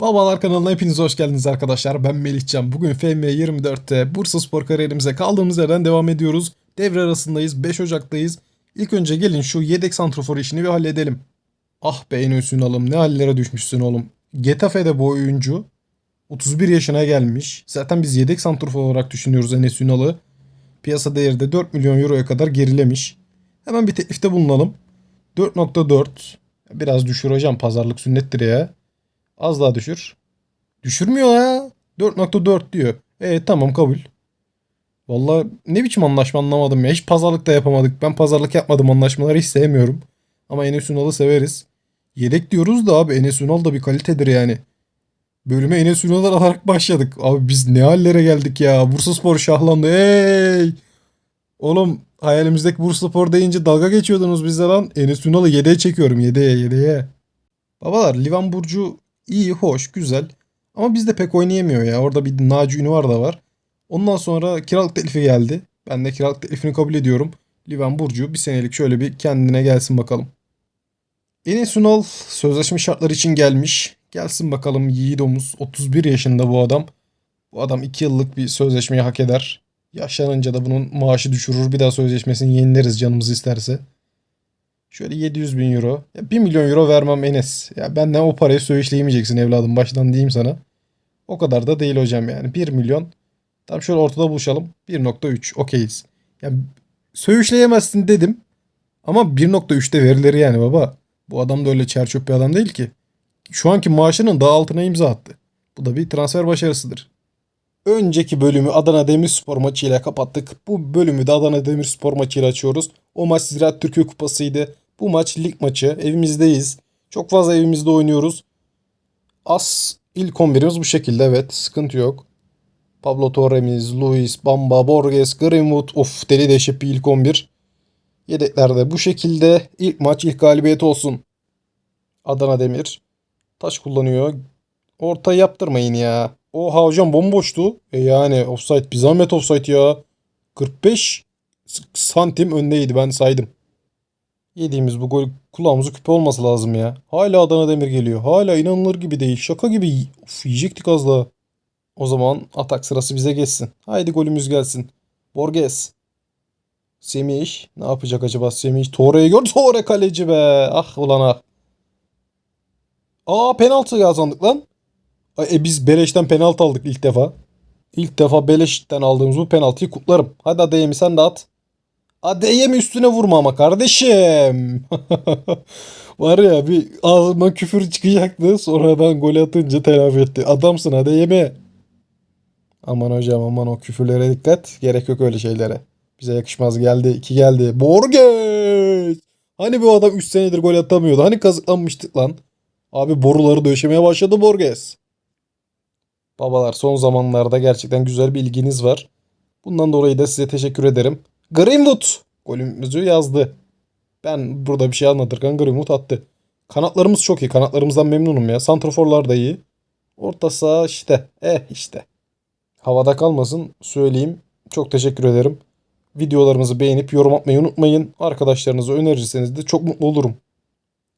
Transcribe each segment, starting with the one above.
Babalar kanalına hepiniz hoş geldiniz arkadaşlar. Ben Melihcan. Bugün FM24'te Bursa Spor kariyerimize kaldığımız yerden devam ediyoruz. Devre arasındayız. 5 Ocak'tayız. İlk önce gelin şu yedek santrofor işini bir halledelim. Ah be Enes Ünal'ım ne hallere düşmüşsün oğlum. Getafe'de bu oyuncu 31 yaşına gelmiş. Zaten biz yedek santrofor olarak düşünüyoruz Enes Ünal'ı. Piyasa değeri de 4 milyon euroya kadar gerilemiş. Hemen bir teklifte bulunalım. 4.4 Biraz düşür pazarlık sünnettir ya. Az daha düşür. Düşürmüyor ya. 4.4 diyor. E tamam kabul. Vallahi ne biçim anlaşma anlamadım ya. Hiç pazarlık da yapamadık. Ben pazarlık yapmadım anlaşmaları hiç sevmiyorum. Ama Enes Ünal'ı severiz. Yedek diyoruz da abi Enes Ünal da bir kalitedir yani. Bölüme Enes Ünal alarak başladık. Abi biz ne hallere geldik ya. Bursa Spor şahlandı. Hey! Oğlum hayalimizdeki Bursa Spor deyince dalga geçiyordunuz bizle lan. Enes Ünal'ı yedeğe çekiyorum. Yedeğe yedeğe. Babalar Livan Burcu iyi, hoş, güzel. Ama bizde pek oynayamıyor ya. Orada bir Naci Ünvar da var. Ondan sonra kiralık teklifi geldi. Ben de kiralık teklifini kabul ediyorum. Livan Burcu bir senelik şöyle bir kendine gelsin bakalım. Enes Ünal sözleşme şartları için gelmiş. Gelsin bakalım yiğidomuz. 31 yaşında bu adam. Bu adam 2 yıllık bir sözleşmeyi hak eder. Yaşlanınca da bunun maaşı düşürür. Bir daha sözleşmesini yenileriz canımız isterse. Şöyle 700 bin euro. Ya 1 milyon euro vermem Enes. Ya benden o parayı söğüşleyemeyeceksin evladım. Baştan diyeyim sana. O kadar da değil hocam yani. 1 milyon. Tam şöyle ortada buluşalım. 1.3 okeyiz. Ya söğüşleyemezsin dedim. Ama 1.3'te verilir yani baba. Bu adam da öyle çerçöp bir adam değil ki. Şu anki maaşının daha altına imza attı. Bu da bir transfer başarısıdır. Önceki bölümü Adana Demirspor maçıyla kapattık. Bu bölümü de Adana Demirspor maçıyla açıyoruz. O maç Ziraat Türkiye Kupası'ydı. Bu maç lig maçı. Evimizdeyiz. Çok fazla evimizde oynuyoruz. As ilk 11'imiz bu şekilde evet. Sıkıntı yok. Pablo Torre'miz, Luis, Bamba, Borges, Greenwood. Of deli deşip ilk 11. Yedeklerde bu şekilde. ilk maç ilk galibiyet olsun. Adana Demir. Taş kullanıyor. Orta yaptırmayın ya. Oha hocam bomboştu. E yani offside bir zahmet offside ya. 45 santim öndeydi ben saydım. Yediğimiz bu gol kulağımızı küpe olması lazım ya. Hala Adana Demir geliyor. Hala inanılır gibi değil. Şaka gibi. Of, yiyecektik az daha. O zaman atak sırası bize geçsin. Haydi golümüz gelsin. Borges. Semih. Ne yapacak acaba Semih? Torre'yi gör. Torre kaleci be. Ah ulan ah. Aa penaltı kazandık lan. E biz beleşten penaltı aldık ilk defa. İlk defa beleşten aldığımız bu penaltıyı kutlarım. Hadi Adeyemi sen de at. Adeyemi üstüne vurma ama kardeşim. Var ya bir ağzıma küfür çıkacaktı. Sonradan gol atınca telafi etti. Adamsın Adeyemi. Aman hocam aman o küfürlere dikkat. Gerek yok öyle şeylere. Bize yakışmaz geldi. iki geldi. Borges. Hani bu adam 3 senedir gol atamıyordu. Hani kazıklanmıştık lan. Abi boruları döşemeye başladı Borges. Babalar son zamanlarda gerçekten güzel bir ilginiz var. Bundan dolayı da size teşekkür ederim. Greenwood golümüzü yazdı. Ben burada bir şey anlatırken Greenwood attı. Kanatlarımız çok iyi. Kanatlarımızdan memnunum ya. Santroforlar da iyi. Orta saha işte. Eh işte. Havada kalmasın söyleyeyim. Çok teşekkür ederim. Videolarımızı beğenip yorum atmayı unutmayın. Arkadaşlarınıza önerirseniz de çok mutlu olurum.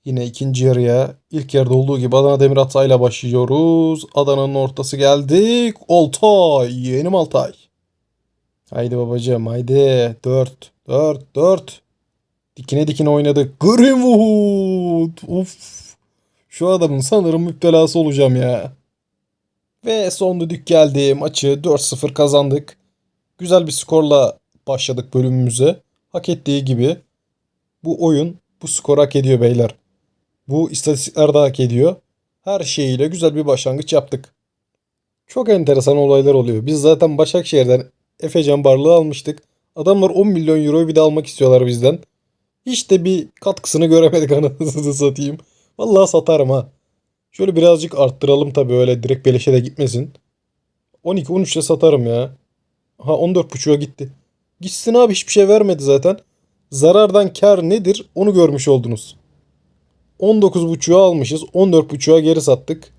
Yine ikinci yarıya ilk yarıda olduğu gibi Adana Demir Hatay'la başlıyoruz. Adana'nın ortası geldik. Altay. Yenim Altay. Haydi babacığım haydi. 4. 4. 4. Dikine dikine oynadık. Greenwood. Uf. Şu adamın sanırım müptelası olacağım ya. Ve son düdük geldi. Maçı 4-0 kazandık. Güzel bir skorla başladık bölümümüze. Hak ettiği gibi. Bu oyun bu skor hak ediyor beyler. Bu istatistikler de hak ediyor. Her şeyiyle güzel bir başlangıç yaptık. Çok enteresan olaylar oluyor. Biz zaten Başakşehir'den Efecan Barlığı almıştık. Adamlar 10 milyon euroyu bir de almak istiyorlar bizden. Hiç de bir katkısını göremedik anasını satayım. Vallahi satarım ha. Şöyle birazcık arttıralım tabii öyle direkt beleşe de gitmesin. 12-13'e satarım ya. Ha 14.5'a gitti. Gitsin abi hiçbir şey vermedi zaten. Zarardan kar nedir onu görmüş oldunuz. 19.5'a almışız. 14.5'a geri sattık.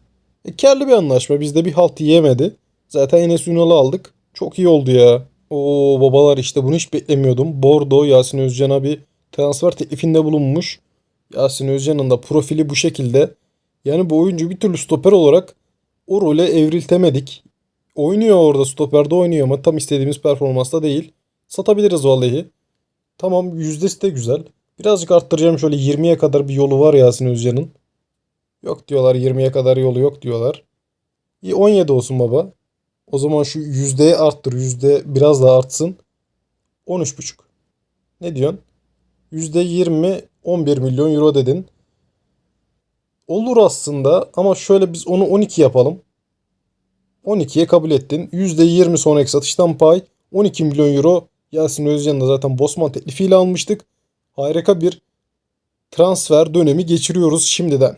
E, karlı bir anlaşma. Bizde bir halt yemedi. Zaten Enes Ünal'ı aldık. Çok iyi oldu ya. Oo babalar işte bunu hiç beklemiyordum. Bordo Yasin Özcan'a bir transfer teklifinde bulunmuş. Yasin Özcan'ın da profili bu şekilde. Yani bu oyuncu bir türlü stoper olarak o role evriltemedik. Oynuyor orada stoperde oynuyor ama tam istediğimiz performansta değil. Satabiliriz vallahi. Tamam yüzdesi de güzel. Birazcık arttıracağım şöyle 20'ye kadar bir yolu var Yasin Özcan'ın. Yok diyorlar 20'ye kadar yolu yok diyorlar. İyi 17 olsun baba. O zaman şu yüzdeye arttır. Yüzde biraz daha artsın. 13,5. Ne diyorsun? Yüzde 20 11 milyon euro dedin. Olur aslında ama şöyle biz onu 12 yapalım. 12'ye kabul ettin. %20 sonraki satıştan pay 12 milyon euro. Yasin Özcan'ı da zaten Bosman teklifiyle almıştık. Harika bir transfer dönemi geçiriyoruz şimdiden.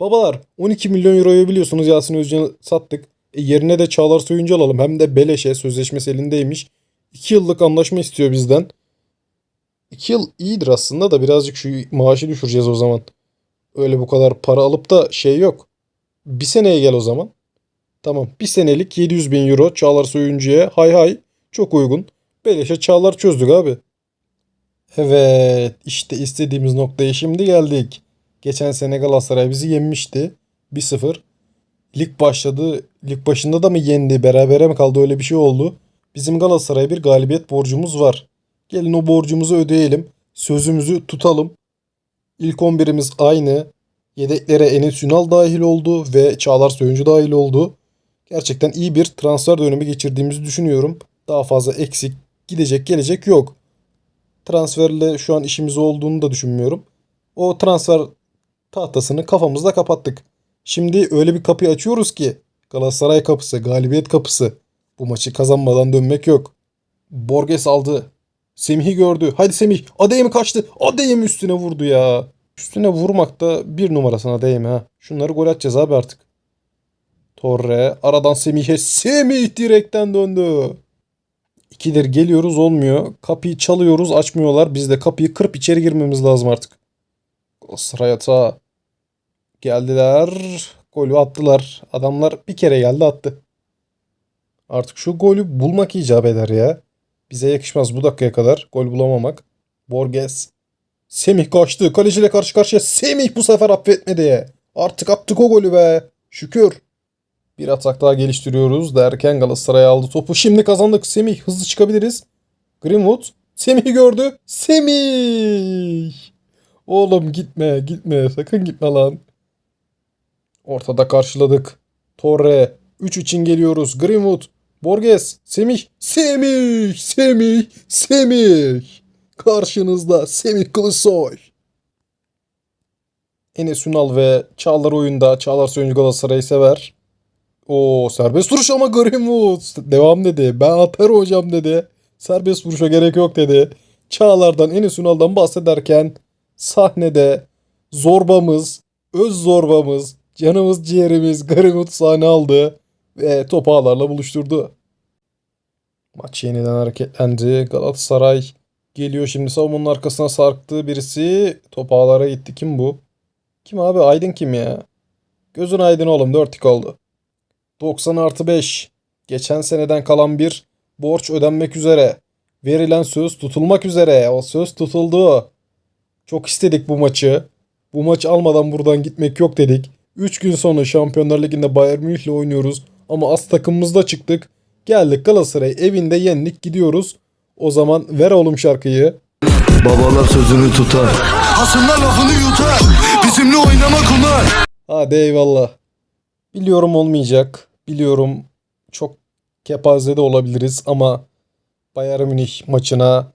Babalar 12 milyon euroyu biliyorsunuz Yasin Özcan'ı sattık. E, yerine de Çağlar Soyuncu alalım. Hem de beleşe sözleşmesi elindeymiş. 2 yıllık anlaşma istiyor bizden. 2 yıl iyidir aslında da birazcık şu maaşı düşüreceğiz o zaman. Öyle bu kadar para alıp da şey yok. Bir seneye gel o zaman. Tamam bir senelik 700 bin euro Çağlar Soyuncu'ya hay hay çok uygun. Beleşe Çağlar çözdük abi. Evet işte istediğimiz noktaya şimdi geldik. Geçen sene Galatasaray bizi yenmişti. 1-0. Lig başladı. Lig başında da mı yendi? Berabere mi kaldı? Öyle bir şey oldu. Bizim Galatasaray'a bir galibiyet borcumuz var. Gelin o borcumuzu ödeyelim. Sözümüzü tutalım. İlk 11'imiz aynı. Yedeklere Enes Ünal dahil oldu ve Çağlar Söyüncü dahil oldu. Gerçekten iyi bir transfer dönemi geçirdiğimizi düşünüyorum. Daha fazla eksik, gidecek gelecek yok. Transferle şu an işimiz olduğunu da düşünmüyorum. O transfer tahtasını kafamızda kapattık. Şimdi öyle bir kapıyı açıyoruz ki Galatasaray kapısı, galibiyet kapısı. Bu maçı kazanmadan dönmek yok. Borges aldı. Semih'i gördü. Hadi Semih. Adeyemi kaçtı. Adeyemi üstüne vurdu ya. Üstüne vurmak da bir numarasına değme ha. Şunları gol atacağız abi artık. Torre aradan Semih'e. Semih direkten döndü. İkidir geliyoruz olmuyor. Kapıyı çalıyoruz açmıyorlar. Biz de kapıyı kırıp içeri girmemiz lazım artık. Galatasaray hata. Geldiler. Golü attılar. Adamlar bir kere geldi attı. Artık şu golü bulmak icap eder ya. Bize yakışmaz bu dakikaya kadar gol bulamamak. Borges. Semih kaçtı. Kaleciyle karşı karşıya. Semih bu sefer affetmedi. Artık attık o golü be. Şükür. Bir atak daha geliştiriyoruz derken Galatasaray aldı topu. Şimdi kazandık. Semih hızlı çıkabiliriz. Greenwood. Semih'i gördü. Semih. Oğlum gitme gitme. Sakın gitme lan. Ortada karşıladık. Torre. 3 için geliyoruz. Greenwood. Borges. Semih. Semih. Semih. Semih. Karşınızda Semih Kılıçsoy. Enes Ünal ve Çağlar oyunda. Çağlar Soyuncu Galatasaray'ı sever. O serbest vuruş ama Greenwood. Devam dedi. Ben atarım hocam dedi. Serbest vuruşa gerek yok dedi. Çağlar'dan Enes Ünal'dan bahsederken sahnede zorbamız, öz zorbamız, canımız ciğerimiz Greenwood sahne aldı ve topu ağlarla buluşturdu. Maç yeniden hareketlendi. Galatasaray geliyor şimdi savunmanın arkasına sarktığı birisi top ağlara gitti. Kim bu? Kim abi? Aydın kim ya? Gözün aydın oğlum 4 oldu. 90 artı 5. Geçen seneden kalan bir borç ödenmek üzere. Verilen söz tutulmak üzere. O söz tutuldu. Çok istedik bu maçı. Bu maçı almadan buradan gitmek yok dedik. 3 gün sonra Şampiyonlar Ligi'nde Bayern Münih'le oynuyoruz. Ama az takımımızda çıktık. Geldik Galatasaray evinde yendik gidiyoruz. O zaman ver oğlum şarkıyı. Babalar sözünü tutar. Hasımlar lafını yutar. Bizimle oynamak onlar. Hadi eyvallah. Biliyorum olmayacak. Biliyorum çok kepaze de olabiliriz ama Bayern Münih maçına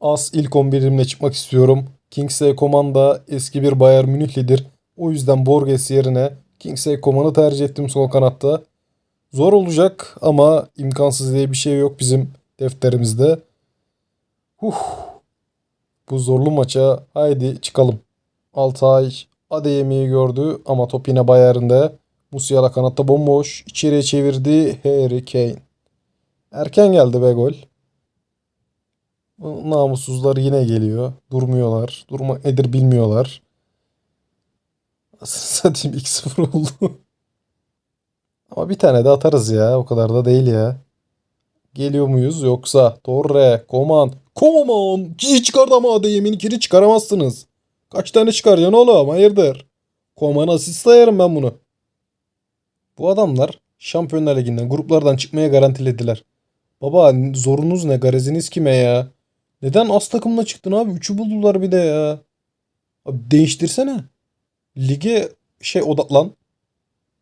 az ilk 11'imle çıkmak istiyorum. Kingsley Coman da eski bir Bayern Münihlidir. O yüzden Borges yerine Kingsley Coman'ı tercih ettim sol kanatta. Zor olacak ama imkansız diye bir şey yok bizim defterimizde. Huh. Bu zorlu maça haydi çıkalım. Altay Adeyemi'yi gördü ama top yine Bayern'de. Musiala kanatta bomboş. İçeriye çevirdi Harry Kane. Erken geldi be gol. Namussuzlar yine geliyor. Durmuyorlar. Durmak nedir bilmiyorlar. Satayım 2-0 oldu. Ama bir tane de atarız ya. O kadar da değil ya. Geliyor muyuz yoksa? Torre, Koman. Koman! Hiç çıkardı ama Adeyemi'ni kiri çıkaramazsınız. Kaç tane çıkaracaksın oğlum? Hayırdır? Koman asist sayarım ben bunu. Bu adamlar Şampiyonlar Ligi'nden gruplardan çıkmaya garantilediler. Baba zorunuz ne gareziniz kime ya? Neden az takımla çıktın abi? Üçü buldular bir de ya. Abi değiştirsene. Lige şey odaklan.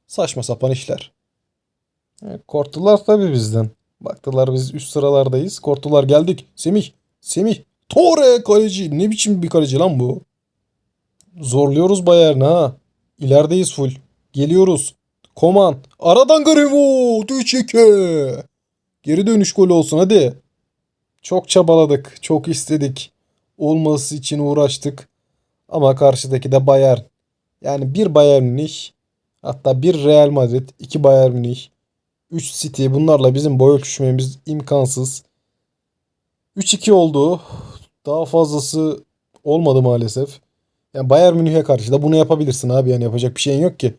Saçma sapan işler. E, korktular tabii bizden. Baktılar biz üst sıralardayız. Korktular geldik. Semih. Semih. Tore kaleci. Ne biçim bir kaleci lan bu? Zorluyoruz Bayern'i ha. İlerideyiz full. Geliyoruz. Koman. Aradan Garevo. 3-2. Geri dönüş golü olsun hadi. Çok çabaladık. Çok istedik. Olması için uğraştık. Ama karşıdaki de Bayern. Yani bir Bayern Münih. Hatta bir Real Madrid. iki Bayern Münih. 3 City. Bunlarla bizim boy ölçüşmemiz imkansız. 3-2 oldu. Daha fazlası olmadı maalesef. Yani Bayern Münih'e karşı da bunu yapabilirsin abi. Yani yapacak bir şeyin yok ki.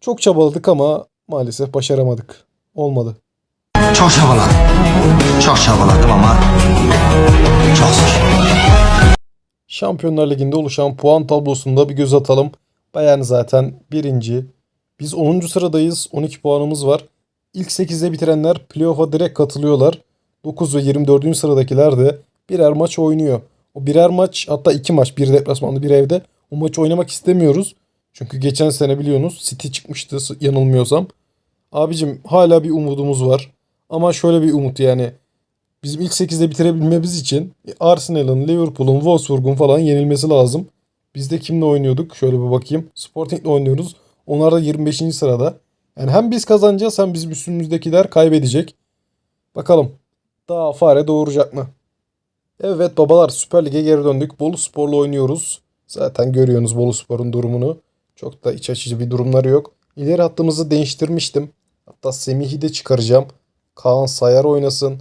Çok çabaladık ama maalesef başaramadık. Olmadı. Çok çabaladım. Çok çabaladım ama çok zor. Şampiyonlar Ligi'nde oluşan puan tablosunda bir göz atalım. Bayern zaten birinci. Biz 10. sıradayız. 12 puanımız var. İlk 8'de bitirenler playoff'a direkt katılıyorlar. 9 ve 24. sıradakiler de birer maç oynuyor. O birer maç hatta iki maç bir deplasmanda bir evde o maçı oynamak istemiyoruz. Çünkü geçen sene biliyorsunuz City çıkmıştı yanılmıyorsam. Abicim hala bir umudumuz var. Ama şöyle bir umut yani. Bizim ilk 8'de bitirebilmemiz için Arsenal'ın, Liverpool'un, Wolfsburg'un falan yenilmesi lazım. Biz de kimle oynuyorduk? Şöyle bir bakayım. Sporting'le oynuyoruz. Onlar da 25. sırada. Yani hem biz kazanacağız hem bizim üstümüzdekiler kaybedecek. Bakalım. Daha fare doğuracak mı? Evet babalar Süper Lig'e geri döndük. Bolu Spor'la oynuyoruz. Zaten görüyorsunuz Bolu Spor'un durumunu. Çok da iç açıcı bir durumları yok. İleri hattımızı değiştirmiştim. Hatta Semih'i de çıkaracağım. Kaan Sayar oynasın.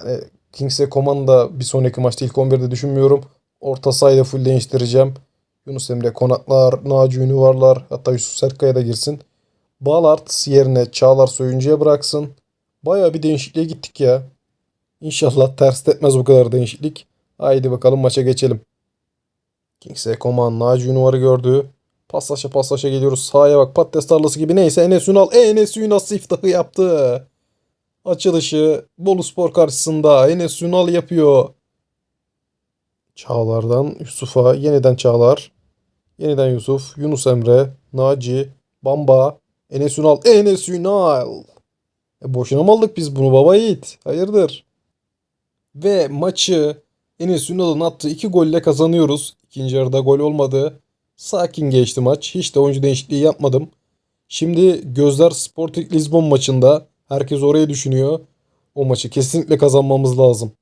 Yani Kingsley Coman'ı da bir sonraki maçta ilk 11'de düşünmüyorum. Orta sahayı full değiştireceğim. Yunus Emre Konaklar, Naci Ünüvarlar hatta Yusuf Sertkaya da girsin. Ballard yerine Çağlar Soyuncu'ya bıraksın. Baya bir değişikliğe gittik ya. İnşallah ters etmez bu kadar değişiklik. Haydi bakalım maça geçelim. Kingsley Coman Naci Ünüvar'ı gördü. Paslaşa paslaşa geliyoruz. Sahaya bak patates tarlası gibi neyse Enes Ünal. Enes Ünal siftahı yaptı. Açılışı Bolu Spor karşısında Enes Ünal yapıyor. Çağlar'dan Yusuf'a yeniden Çağlar. Yeniden Yusuf, Yunus Emre, Naci, Bamba, Enes Ünal, Enes Ünal. E boşuna mı aldık biz bunu baba yiğit? Hayırdır? Ve maçı Enes Ünal'ın attığı iki golle kazanıyoruz. İkinci yarıda gol olmadı. Sakin geçti maç. Hiç de oyuncu değişikliği yapmadım. Şimdi gözler Sporting Lisbon maçında. Herkes orayı düşünüyor. O maçı kesinlikle kazanmamız lazım.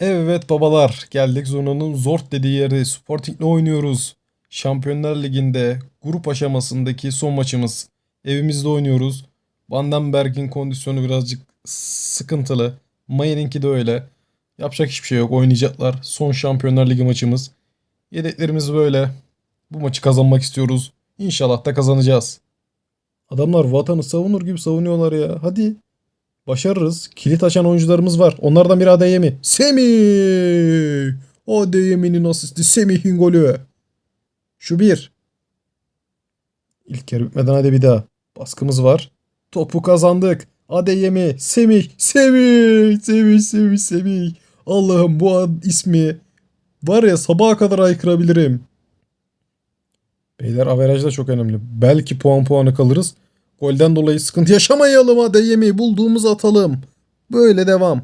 Evet babalar geldik Zona'nın Zort dediği yere Sporting'le oynuyoruz. Şampiyonlar Ligi'nde grup aşamasındaki son maçımız. Evimizde oynuyoruz. Vandenberg'in kondisyonu birazcık sıkıntılı. Mayer'inki de öyle. Yapacak hiçbir şey yok. Oynayacaklar. Son Şampiyonlar Ligi maçımız. Yedeklerimiz böyle. Bu maçı kazanmak istiyoruz. İnşallah da kazanacağız. Adamlar vatanı savunur gibi savunuyorlar ya. Hadi. Başarırız. Kilit açan oyuncularımız var. Onlardan biri Adeyemi. Semih! Adeyemi'nin asisti. Semih'in golü. Şu bir. İlk yarı bitmeden hadi bir daha. Baskımız var. Topu kazandık. Adeyemi. Semih. Semih. Semih. Semih. Semih. Allah'ım bu ad ismi var ya sabaha kadar aykırabilirim. Beyler averaj da çok önemli. Belki puan puanı kalırız. Golden dolayı sıkıntı yaşamayalım Adeyemi. Bulduğumuz atalım. Böyle devam.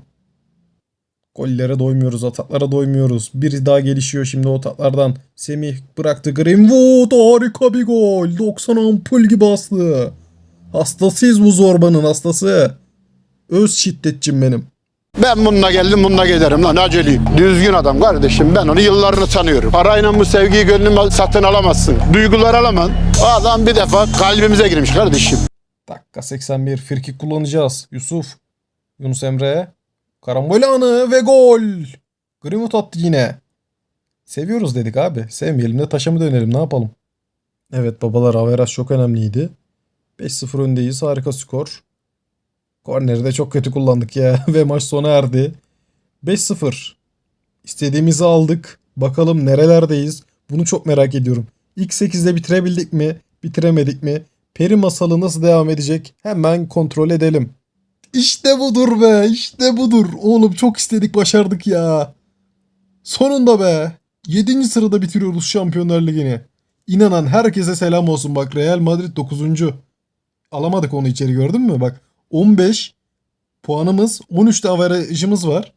Gollere doymuyoruz, ataklara doymuyoruz. Biri daha gelişiyor şimdi o ataklardan. Semih bıraktı. Greenwood harika bir gol. 90 ampul gibi aslı. Hastasıyız bu zorbanın hastası. Öz şiddetçim benim. Ben bununla geldim bununla giderim lan aceleyim. Düzgün adam kardeşim ben onu yıllarını tanıyorum. Parayla bu sevgiyi gönlümü satın alamazsın. Duygular alamam. Adam bir defa kalbimize girmiş kardeşim. Dakika 81 frikik kullanacağız. Yusuf. Yunus Emre. Karambol anı ve gol. Greenwood attı yine. Seviyoruz dedik abi. Sevmeyelim de taşa mı dönelim ne yapalım? Evet babalar averaj çok önemliydi. 5-0 öndeyiz harika skor. Korneri de çok kötü kullandık ya ve maç sona erdi. 5-0. İstediğimizi aldık. Bakalım nerelerdeyiz. Bunu çok merak ediyorum. İlk 8'de bitirebildik mi? Bitiremedik mi? Peri masalı nasıl devam edecek? Hemen kontrol edelim. İşte budur be, işte budur. Oğlum çok istedik, başardık ya. Sonunda be. 7. sırada bitiriyoruz Şampiyonlar Ligi'ni. İnanan herkese selam olsun bak. Real Madrid 9. Alamadık onu içeri gördün mü? Bak 15 puanımız, 13 de averajımız var.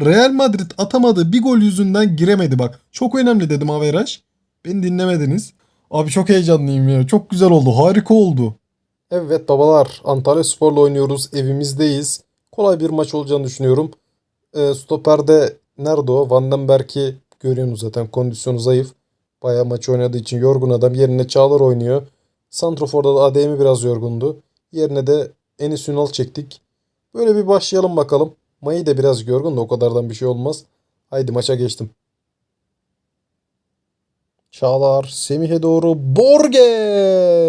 Real Madrid atamadığı bir gol yüzünden giremedi bak. Çok önemli dedim averaj. Beni dinlemediniz. Abi çok heyecanlıyım ya. Çok güzel oldu. Harika oldu. Evet babalar. Antalya Spor'la oynuyoruz. Evimizdeyiz. Kolay bir maç olacağını düşünüyorum. E, stoperde nerede o? Vandenberg'i görüyorsunuz zaten. Kondisyonu zayıf. Bayağı maç oynadığı için yorgun adam. Yerine Çağlar oynuyor. Santrofor'da da ADM'i biraz yorgundu. Yerine de Enis Ünal çektik. Böyle bir başlayalım bakalım. Mayı da biraz yorgun da o kadardan bir şey olmaz. Haydi maça geçtim. Çağlar Semih'e doğru Borges.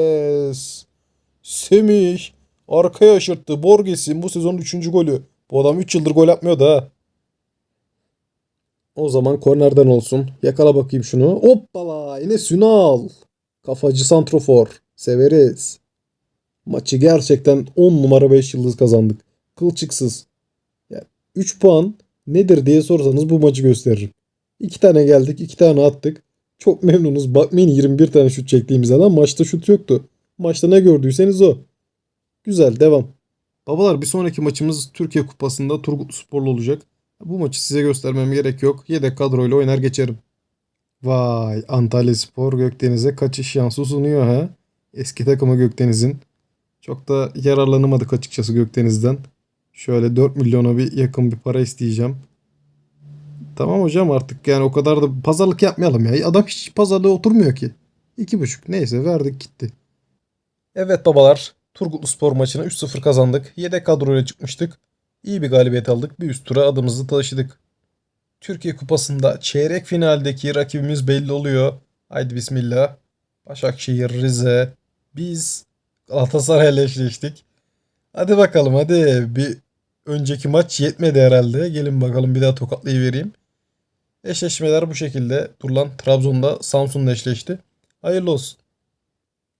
Semih arkaya aşırttı. Borges'in bu sezon 3. golü. Bu adam 3 yıldır gol atmıyor da. O zaman kornerden olsun. Yakala bakayım şunu. Hoppala yine Sünal. Kafacı santrofor. Severiz. Maçı gerçekten 10 numara 5 yıldız kazandık. Kılçıksız. Yani 3 puan nedir diye sorsanız bu maçı gösteririm. 2 tane geldik 2 tane attık. Çok memnunuz. Bakmayın 21 tane şut çektiğimizden ama maçta şut yoktu. Maçta ne gördüyseniz o. Güzel devam. Babalar bir sonraki maçımız Türkiye Kupası'nda Turgut Sporlu olacak. Bu maçı size göstermem gerek yok. Yedek kadroyla oynar geçerim. Vay Antalya Spor Gökdeniz'e kaçış şansı sunuyor ha. Eski takımı Gökdeniz'in. Çok da yararlanamadık açıkçası Gökdeniz'den. Şöyle 4 milyona bir yakın bir para isteyeceğim. Tamam hocam artık yani o kadar da pazarlık yapmayalım ya. Adam hiç pazarlığa oturmuyor ki. 2,5 neyse verdik gitti. Evet babalar Turgutlu Spor maçını 3-0 kazandık. Yedek kadroyla çıkmıştık. İyi bir galibiyet aldık. Bir üst tura adımızı taşıdık. Türkiye Kupası'nda çeyrek finaldeki rakibimiz belli oluyor. Haydi bismillah. Başakşehir, Rize. Biz Galatasaray'la eşleştik. Hadi bakalım hadi. Bir önceki maç yetmedi herhalde. Gelin bakalım bir daha tokatlayıvereyim. Eşleşmeler bu şekilde. Turlan Trabzon'da Samsun'la eşleşti. Hayırlı olsun.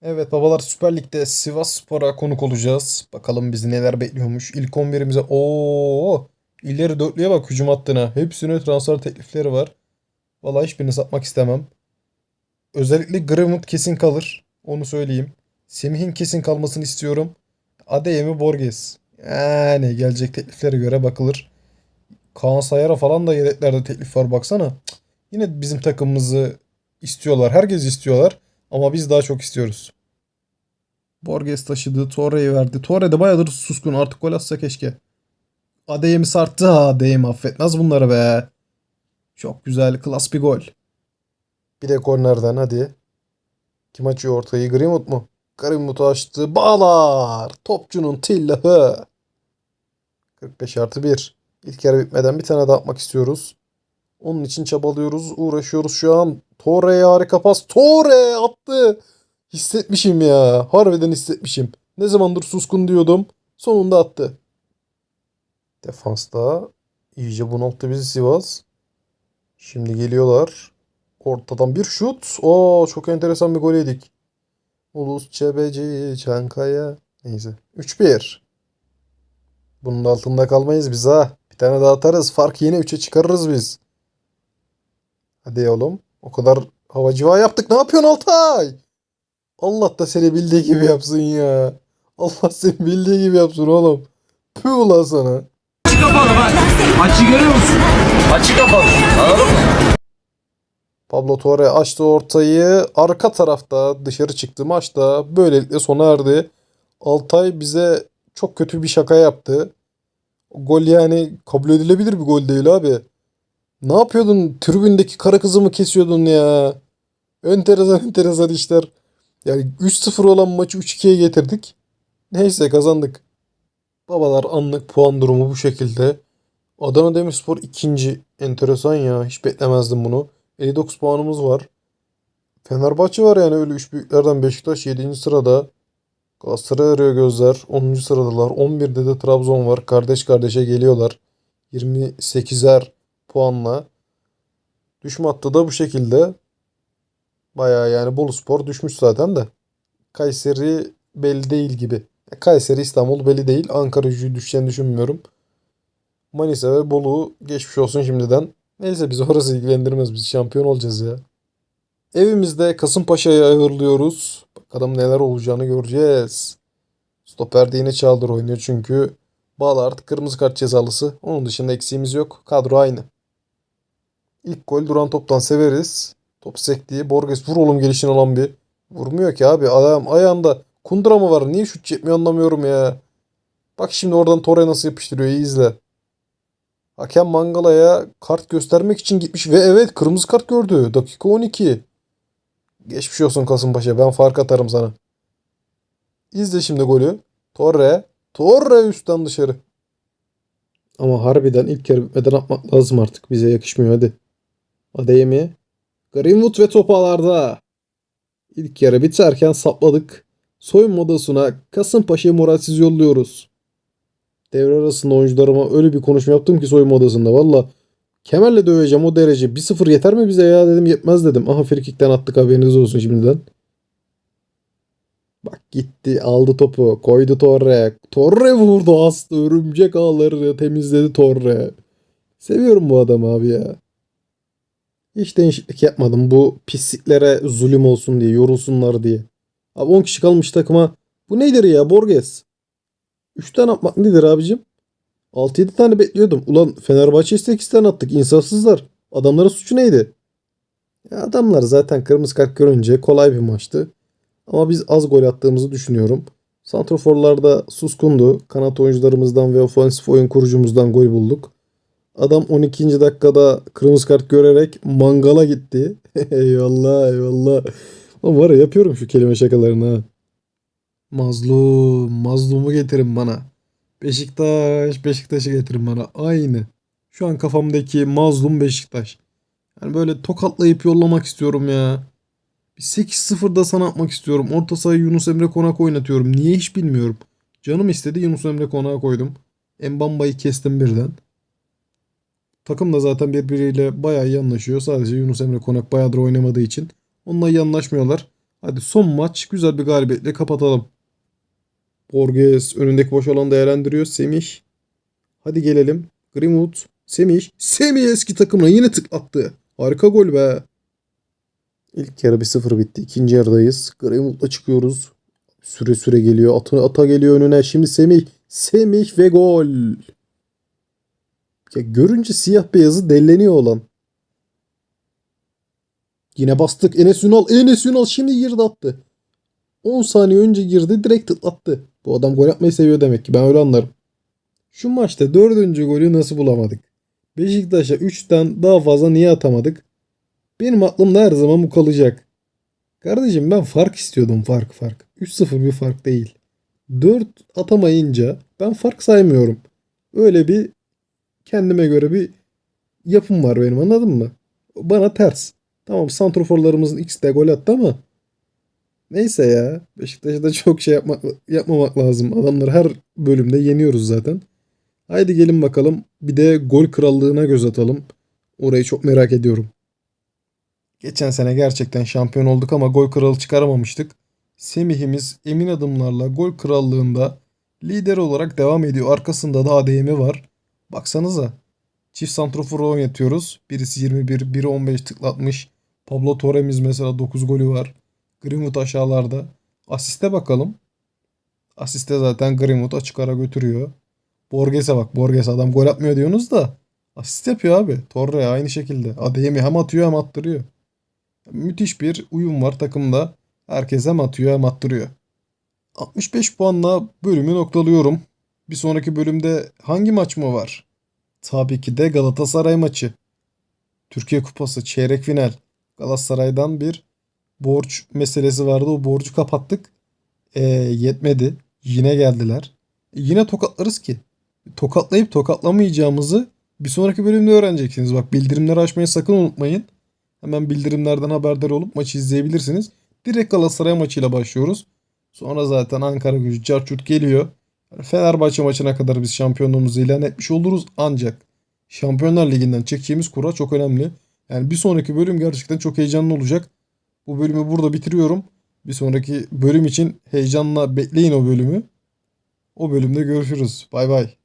Evet babalar Süper Lig'de Sivas Spor'a konuk olacağız. Bakalım bizi neler bekliyormuş. İlk 11'imize ooo ileri dörtlüye bak hücum hattına. Hepsine transfer teklifleri var. Vallahi hiçbirini satmak istemem. Özellikle Greenwood kesin kalır. Onu söyleyeyim. Semih'in kesin kalmasını istiyorum. Adeyemi Borges. Yani gelecek tekliflere göre bakılır. Kaan Sayar'a falan da yedeklerde teklif var baksana. Cık, Yine bizim takımımızı istiyorlar. Herkes istiyorlar. Ama biz daha çok istiyoruz. Borges taşıdı. Torre'yi verdi. Torre de bayağıdır suskun. Artık gol atsa keşke. Adeyemi sarttı. Ha Adeyemi affetmez bunları be. Çok güzel. Klas bir gol. Bir de kornerden hadi. Kim açıyor ortayı? Greenwood mu? Greenwood açtı. Bağlar. Topçunun tillahı. 45 artı 1. İlk yarı bitmeden bir tane daha atmak istiyoruz. Onun için çabalıyoruz. Uğraşıyoruz şu an. Torre'ye harika pas. Torre attı. Hissetmişim ya. Harbiden hissetmişim. Ne zamandır suskun diyordum. Sonunda attı. Defansta iyice bunalttı bizi Sivas. Şimdi geliyorlar. Ortadan bir şut. Oo çok enteresan bir gol yedik. Ulus Çebeci Çankaya. Neyse. 3-1. Bunun altında kalmayız biz ha. Bir tane daha atarız. Fark yine 3'e çıkarırız biz. Hadi oğlum. O kadar hava civa yaptık. Ne yapıyorsun Altay? Allah da seni bildiği gibi yapsın ya. Allah seni bildiği gibi yapsın oğlum. Püh ulan sana. kapalı bak. Maçı görüyor musun? Maçı kapalı. Anladın mı? Pablo Torre açtı ortayı. Arka tarafta dışarı çıktı maçta. Böylelikle sona erdi. Altay bize çok kötü bir şaka yaptı. Gol yani kabul edilebilir bir gol değil abi. Ne yapıyordun? Tribündeki kara kızı kesiyordun ya? Enteresan enteresan işler. Yani 3-0 olan maçı 3-2'ye getirdik. Neyse kazandık. Babalar anlık puan durumu bu şekilde. Adana Demirspor ikinci. Enteresan ya. Hiç beklemezdim bunu. 59 puanımız var. Fenerbahçe var yani öyle üç büyüklerden Beşiktaş 7. sırada. Galatasaray arıyor gözler. 10. sıradalar. 11'de de Trabzon var. Kardeş kardeşe geliyorlar. 28'er puanla. Düşme hattı da bu şekilde. Bayağı yani Bolu Spor düşmüş zaten de. Kayseri belli değil gibi. Kayseri, İstanbul belli değil. Ankara gücü düşeceğini düşünmüyorum. Manisa ve Bolu geçmiş olsun şimdiden. Neyse bizi orası ilgilendirmez. Biz şampiyon olacağız ya. Evimizde Kasımpaşa'yı ağırlıyoruz. Bakalım neler olacağını göreceğiz. Stoper de yine Çağlar oynuyor çünkü Bağla artık kırmızı kart cezalısı. Onun dışında eksiğimiz yok. Kadro aynı. İlk gol duran toptan severiz. Top sektiği. Borges vur oğlum gelişini alan bir. Vurmuyor ki abi. Ayağım, ayağında kundura mı var? Niye şut çekmiyor anlamıyorum ya. Bak şimdi oradan Torre nasıl yapıştırıyor. iyi izle. Hakem Mangala'ya kart göstermek için gitmiş ve evet kırmızı kart gördü. Dakika 12. Geçmiş olsun Kasımpaşa. Ben fark atarım sana. İzle şimdi golü. Torre. Torre üstten dışarı. Ama harbiden ilk yarı bitmeden atmak lazım artık. Bize yakışmıyor hadi. Adeyemi. Greenwood ve topalarda. İlk yarı biterken sapladık. Soyunma odasına Kasımpaşa'yı moralsiz yolluyoruz. Devre arasında oyuncularıma öyle bir konuşma yaptım ki soyunma odasında. Valla kemerle döveceğim o derece. 1-0 yeter mi bize ya dedim yetmez dedim. Aha frikikten attık haberiniz olsun şimdiden. Bak gitti aldı topu koydu Torre. Torre vurdu astı örümcek ağlarını temizledi Torre. Seviyorum bu adamı abi ya. Hiç değişiklik yapmadım bu pisliklere zulüm olsun diye yorulsunlar diye. Abi 10 kişi kalmış takıma. Bu nedir ya Borges? 3 tane atmak nedir abicim? 6-7 tane bekliyordum. Ulan Fenerbahçe 8 tane attık. insafsızlar. Adamların suçu neydi? Ya adamlar zaten kırmızı kart görünce kolay bir maçtı. Ama biz az gol attığımızı düşünüyorum. Santroforlarda suskundu. Kanat oyuncularımızdan ve ofansif oyun kurucumuzdan gol bulduk. Adam 12. dakikada kırmızı kart görerek mangala gitti. eyvallah eyvallah. Ama var ya yapıyorum şu kelime şakalarını ha. Mazlum, mazlumu getirin bana. Beşiktaş, Beşiktaş'ı getirin bana. Aynı. Şu an kafamdaki mazlum Beşiktaş. Yani böyle tokatlayıp yollamak istiyorum ya. Bir 8-0'da sana atmak istiyorum. Orta sahayı Yunus Emre Konak oynatıyorum. Niye hiç bilmiyorum. Canım istedi Yunus Emre Konak'a koydum. Mbamba'yı kestim birden. Takım da zaten birbiriyle bayağı iyi anlaşıyor. Sadece Yunus Emre Konak bayağıdır oynamadığı için. Onunla iyi. Hadi son maç güzel bir galibiyetle kapatalım. Borges önündeki boş alanı değerlendiriyor. Semih. Hadi gelelim. Greenwood. Semih. Semih eski takımına yine tıklattı. Harika gol be. İlk yarı bir sıfır bitti. İkinci yarıdayız. Greenwood'la çıkıyoruz. Süre süre geliyor. Ata, ata geliyor önüne. Şimdi Semih. Semih ve gol. Ya görünce siyah beyazı delleniyor olan. Yine bastık. Enes Ünal. Enes Ünal şimdi girdi attı. 10 saniye önce girdi direkt tıklattı. Bu adam gol atmayı seviyor demek ki. Ben öyle anlarım. Şu maçta dördüncü golü nasıl bulamadık? Beşiktaş'a 3'ten daha fazla niye atamadık? Benim aklımda her zaman bu kalacak. Kardeşim ben fark istiyordum fark fark. 3-0 bir fark değil. 4 atamayınca ben fark saymıyorum. Öyle bir kendime göre bir yapım var benim anladın mı? Bana ters. Tamam santroforlarımızın ikisi de gol attı ama neyse ya. Beşiktaş'a da çok şey yapmak, yapmamak lazım. Adamları her bölümde yeniyoruz zaten. Haydi gelin bakalım. Bir de gol krallığına göz atalım. Orayı çok merak ediyorum. Geçen sene gerçekten şampiyon olduk ama gol kralı çıkaramamıştık. Semih'imiz emin adımlarla gol krallığında lider olarak devam ediyor. Arkasında da ADM'i var. Baksanıza. Çift santrofor oynatıyoruz. Birisi 21, biri 15 tıklatmış. Pablo Torre'miz mesela 9 golü var. Greenwood aşağılarda. Asiste bakalım. Asiste zaten Greenwood açık ara götürüyor. Borges'e bak. Borges adam gol atmıyor diyorsunuz da. Asist yapıyor abi. Torre aynı şekilde. Adeyemi hem atıyor hem attırıyor. Müthiş bir uyum var takımda. Herkes hem atıyor hem attırıyor. 65 puanla bölümü noktalıyorum. Bir sonraki bölümde hangi maç mı var? Tabii ki de Galatasaray maçı. Türkiye Kupası çeyrek final. Galatasaray'dan bir borç meselesi vardı. O borcu kapattık. Ee, yetmedi. Yine geldiler. E, yine tokatlarız ki. Tokatlayıp tokatlamayacağımızı bir sonraki bölümde öğreneceksiniz. Bak bildirimleri açmayı sakın unutmayın. Hemen bildirimlerden haberdar olup maçı izleyebilirsiniz. Direkt Galatasaray maçıyla başlıyoruz. Sonra zaten Ankara gücü Carçurt geliyor. Fenerbahçe maçına kadar biz şampiyonluğumuzu ilan etmiş oluruz ancak Şampiyonlar Ligi'nden çekeceğimiz kura çok önemli. Yani bir sonraki bölüm gerçekten çok heyecanlı olacak. Bu bölümü burada bitiriyorum. Bir sonraki bölüm için heyecanla bekleyin o bölümü. O bölümde görüşürüz. Bay bay.